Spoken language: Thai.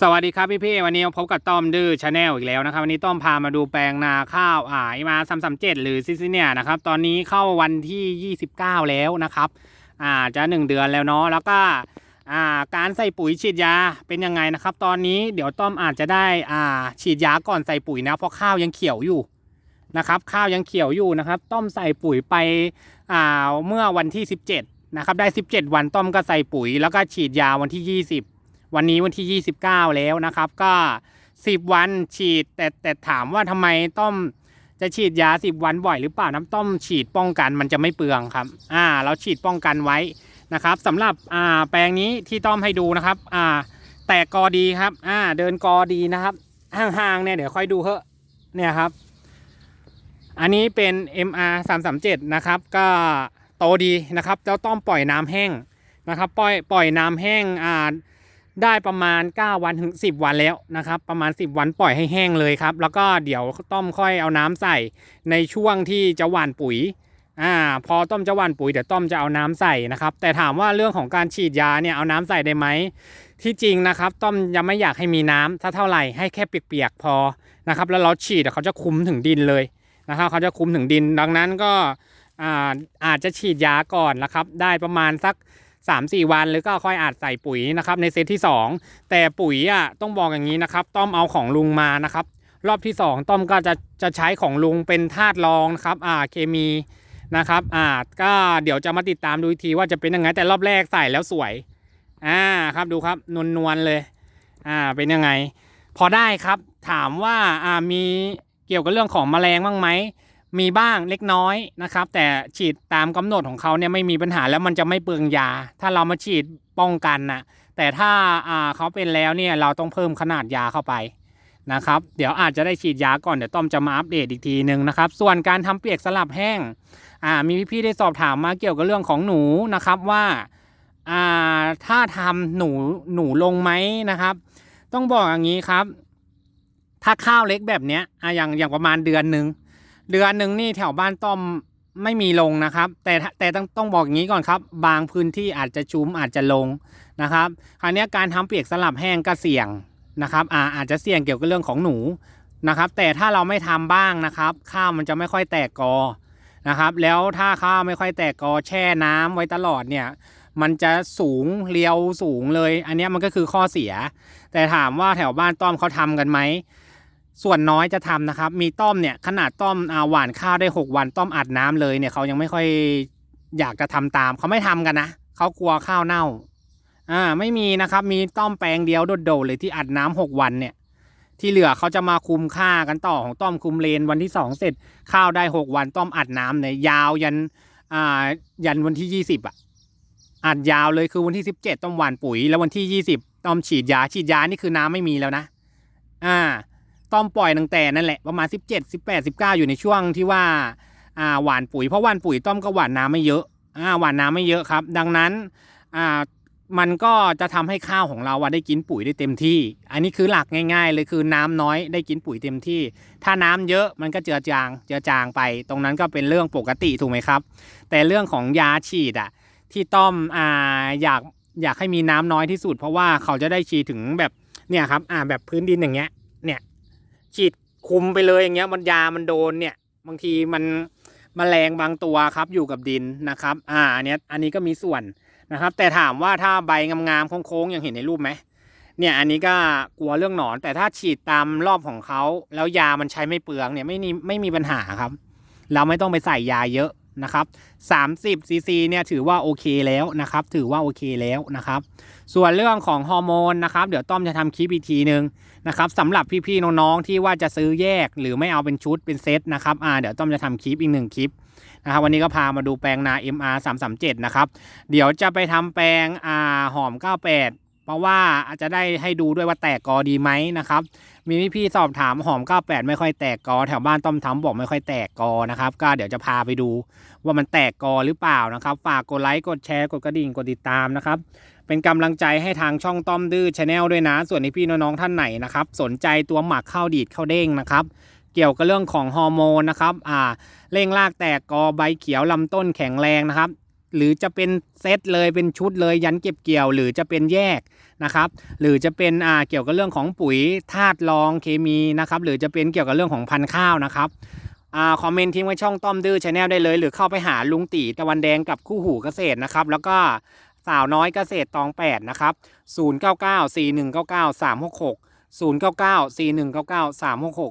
สวัสดีครับพี่พี่วันนี้พบกับต้อมดื้อชาแนลอีกแล้วนะครับ วันนี้ต้อมพามาดูแปลงนาข้าวอ่ามาสามสามเจ็ดหรือซิซิเนียนะครับ ตอนนี้เข้าวันที่ยี่สิบเก้าแล้วนะครับอ่าจะหนึ่งเดือนแล้วเนาะแล้วก็อ่าการใส่ปุ๋ยฉีดยาเป็นยังไงนะครับ ตอนนี้เดี๋ยวต้อมอาจจะได้อ่าฉีดยาก่อนใส่ปุ๋ยนะเพราะข้าวยังเขียวอยู่นะครับ ข้าวยังเขียวอยู่นะครับ ต้อมใส่ปุ๋ยไปอ่าเมื่อวันที่ 17นะครับได้ 17 วันต้อมก็ใส่ปุ๋ยแล้วก็ฉีดยาวันที่ 20 วันนี้วันที่ 29 แล้วนะครับ ก็ 10 วันฉีด แต่แต่ถามว่าทำไมต้อมจะฉีดยา 10 วันบ่อยหรือเปล่าน้ำต้มฉีดป้องกันมันจะไม่เปลืองครับอ่าเราฉีดป้องกันไว้นะครับสำหรับอ่าแปลงนี้ที่ต้อมให้ดูนะครับอ่าแตกกอดีครับอ่าเดินกอดีนะครับห่างๆเนี่ยเดี๋ยวค่อยดูเถอะเนี่ยครับ อันนี้เป็น MR 337นะครับ ก็โตดีนะครับแล้วต้อมปล่อยน้ำแห้งนะครับ ปล่อยปล่อยน้ำแห้งอ่า ได้ประมาณ 9 วันถึง 10 วันแล้วนะครับ ประมาณ 10 วันปล่อยให้แห้งเลยครับ แล้วก็เดี๋ยวต้มค่อยเอาน้ำใส่ในช่วงที่จะหว่านปุ๋ยอ่าพอต้มจะหว่านปุ๋ยเดี๋ยวต้มจะเอาน้ำใส่นะครับ แต่ถามว่าเรื่องของการฉีดยาเนี่ยเอาน้ำใส่ได้ไหมที่จริงนะครับ ต้มยังไม่อยากให้มีน้ำถ้าเท่าไหร่ให้แค่เปียกๆพอนะครับแล้วเราฉีดเขาจะคุ้มถึงดินเลยนะครับเขาจะคุ้มถึงดินดังนั้นก็อาอาจจะฉีดยาก่อนนะครับ ได้ประมาณสัก สามสี่วัน หรือก็ค่อยอาจใส่ปุ๋ยนะครับในเซตที่ 2 แต่ปุ๋ยอะต้องบอกอย่างนี้นะครับ ต้อมเอาของลุงมานะครับ รอบที่ 2 ต้อมก็จะจะใช้ของลุงเป็นธาตุรองนะครับอ่าเคมีนะครับอ่าก็เดี๋ยวจะมาติดตามดูทีว่าจะเป็นยังไงแต่รอบแรกใส่แล้วสวยอ่าครับดูครับนวลนวลเลยอ่าเป็นยังไง พอได้ครับถามว่าอ่ามีเกี่ยวกับเรื่องของแมลงบ้างไหม มีบ้างเล็กน้อยนะครับ แต่ฉีดตามกำหนดของเขาเนี่ยไม่มีปัญหาแล้วมันจะไม่เปลืองยา ถ้าเรามาฉีดป้องกันนะแต่ถ้าอ่าเขาเป็นแล้วเนี่ยเราต้องเพิ่มขนาดยาเข้าไปนะครับ เดี๋ยวอาจจะได้ฉีดยาก่อนเดี๋ยวต้อมจะมาอัปเดตอีกทีหนึ่งนะครับ ส่วนการทำเปียกสลับแห้งอ่ามีพี่ๆได้สอบถามมาเกี่ยวกับเรื่องของหนูนะครับว่าอ่าถ้าทำหนูหนูลงไหมนะครับ ต้องบอกอย่างนี้ครับ ถ้าข้าวเล็กแบบเนี้ยอะอย่างอย่างประมาณเดือนหนึ่ง เดือนหนึ่งนี่แถวบ้านต้อมไม่มีลงนะครับ แต่แต่ต้องต้องบอกอย่างนี้ก่อนครับ บางพื้นที่อาจจะชุ้มอาจจะลงนะครับคราวนี้การทำเปียกสลับแห้งก็เสี่ยงนะครับอาอาจจะเสี่ยงเกี่ยวกับเรื่องของหนูนะครับ แต่ถ้าเราไม่ทำบ้างนะครับ ข้าวมันจะไม่ค่อยแตกกอนะครับ แล้วถ้าข้าวไม่ค่อยแตกกอแช่น้ำไว้ตลอดเนี่ยมันจะสูงเรียวสูงเลย อันนี้มันก็คือข้อเสีย แต่ถามว่าแถวบ้านต้อมเขาทำกันไหม ส่วนน้อยจะทำนะครับ มีต้อมเนี่ยขนาดต้อมอาหวานข้าวได้ 6 วันต้อมอัดน้ำเลยเนี่ยเขายังไม่ค่อยอยากจะทำตาม เขาไม่ทำกันนะเขากลัวข้าวเน่าอ่าไม่มีนะครับ มีต้อมแปลงเดียวโดดๆเลยที่อัดน้ำหกวันเนี่ย ที่เหลือเขาจะมาคุมค่ากันต่อของต้อมคุมเลนวันที่สองเสร็จข้าวได้หกวันต้อมอัดน้ำเนี่ยยาวยันอ่ายันวันที่ยี่สิบอะอัดยาวเลยคือวันที่สิบเจ็ดต้อมหวานปุ๋ย แล้ววันที่ยี่สิบต้อมฉีดยาฉีดยานี่คือน้ำไม่มีแล้วนะ อ่า ต้อมปล่อยตั้งแต่นั่นแหละประมาณ 17 18 19 อยู่ในช่วงที่ว่าอ่าหวานปุ๋ยเพราะหว่านปุ๋ยต้อมก็หวานน้ำไม่เยอะอ่าหวานน้ำไม่เยอะครับ ดังนั้นอ่ามันก็จะทำให้ข้าวของเราได้กินปุ๋ยได้เต็มที่ อันนี้คือหลักง่าย ๆ เลยคือน้ำน้อยได้กินปุ๋ยเต็มที่ ถ้าน้ำเยอะมันก็เจือจางเจือจางไป ตรงนั้นก็เป็นเรื่องปกติถูกไหมครับ แต่เรื่องของยาฉีดอะที่ต้อมอ่าอยากอยากให้มีน้ำน้อยที่สุด เพราะว่าเขาจะได้ฉีดถึงแบบเนี่ยครับอ่าแบบพื้นดินอย่างเงี้ย ฉีดคุมไปเลยอย่างเงี้ยมันยามันโดนเนี่ย บางทีมันมแมลงบางตัวครับอยู่กับดินนะครับ อ่าอันเนี้ยอันนี้ก็มีส่วนนะครับ แต่ถามว่าถ้าใบงามๆโค้งๆอย่างเห็นในรูปไหมเนี่ยอันนี้ก็กลัวเรื่องหนอน แต่ถ้าฉีดตามรอบของเขาแล้วยามันใช้ไม่เปลืองเนี่ยไม่มีไม่มีปัญหาครับ เราไม่ต้องไปใส่ยาเยอะ นะครับ30ซีซีเนี่ยถือว่าโอเคแล้วนะครับ ถือว่าโอเคแล้วนะครับ ส่วนเรื่องของฮอร์โมนนะครับ เดี๋ยวต้อมจะทำคลิปอีกทีหนึ่งนะครับสำหรับพี่ๆน้องๆที่ว่าจะซื้อแยกหรือไม่เอาเป็นชุดเป็นเซตนะครับอ่าเดี๋ยวต้อมจะทำคลิปอีกหนึ่งคลิปนะครับวันนี้ก็พามาดูแปลงนา MR 337นะครับ เดี๋ยวจะไปทำแปลงอ่าหอม 98 เพราะว่าอาจจะได้ให้ดูด้วยว่าแตกกอดีไหมนะครับ มีพี่ๆสอบถามหอม 98 ไม่ค่อยแตกกอ แถวบ้านต้อมทำบอกไม่ค่อยแตกกอนะครับ ก็เดี๋ยวจะพาไปดูว่ามันแตกกอหรือเปล่านะครับ ฝากกดไลค์กดแชร์กดกระดิ่งกดติดตามนะครับ เป็นกำลังใจให้ทางช่องต้อมดื้อชาแนลด้วยนะ ส่วนพี่น้องๆท่านไหนนะครับ สนใจตัวหมักข้าวดีดข้าวเด้งนะครับเกี่ยวกับเรื่องของฮอร์โมนนะครับ อ่า เร่งรากแตกกอใบเขียวลำต้นแข็งแรงนะครับ หรือจะเป็นเซตเลยเป็นชุดเลยยันเก็บเกี่ยว หรือจะเป็นแยกนะครับหรือจะเป็นอ่าเกี่ยวกับเรื่องของปุ๋ยธาตุรองเคมีนะครับหรือจะเป็นเกี่ยวกับเรื่องของพันธุ์ข้าวนะครับอ่าคอมเมนต์ทิ้งไว้ช่องต้อมดื้อชาแนลได้เลย หรือเข้าไปหาลุงตีตะวันแดงกับคู่หูเกษตรนะครับแล้วก็สาวน้อยเกษตรตอง 8 นะครับ 0994199366 0994199366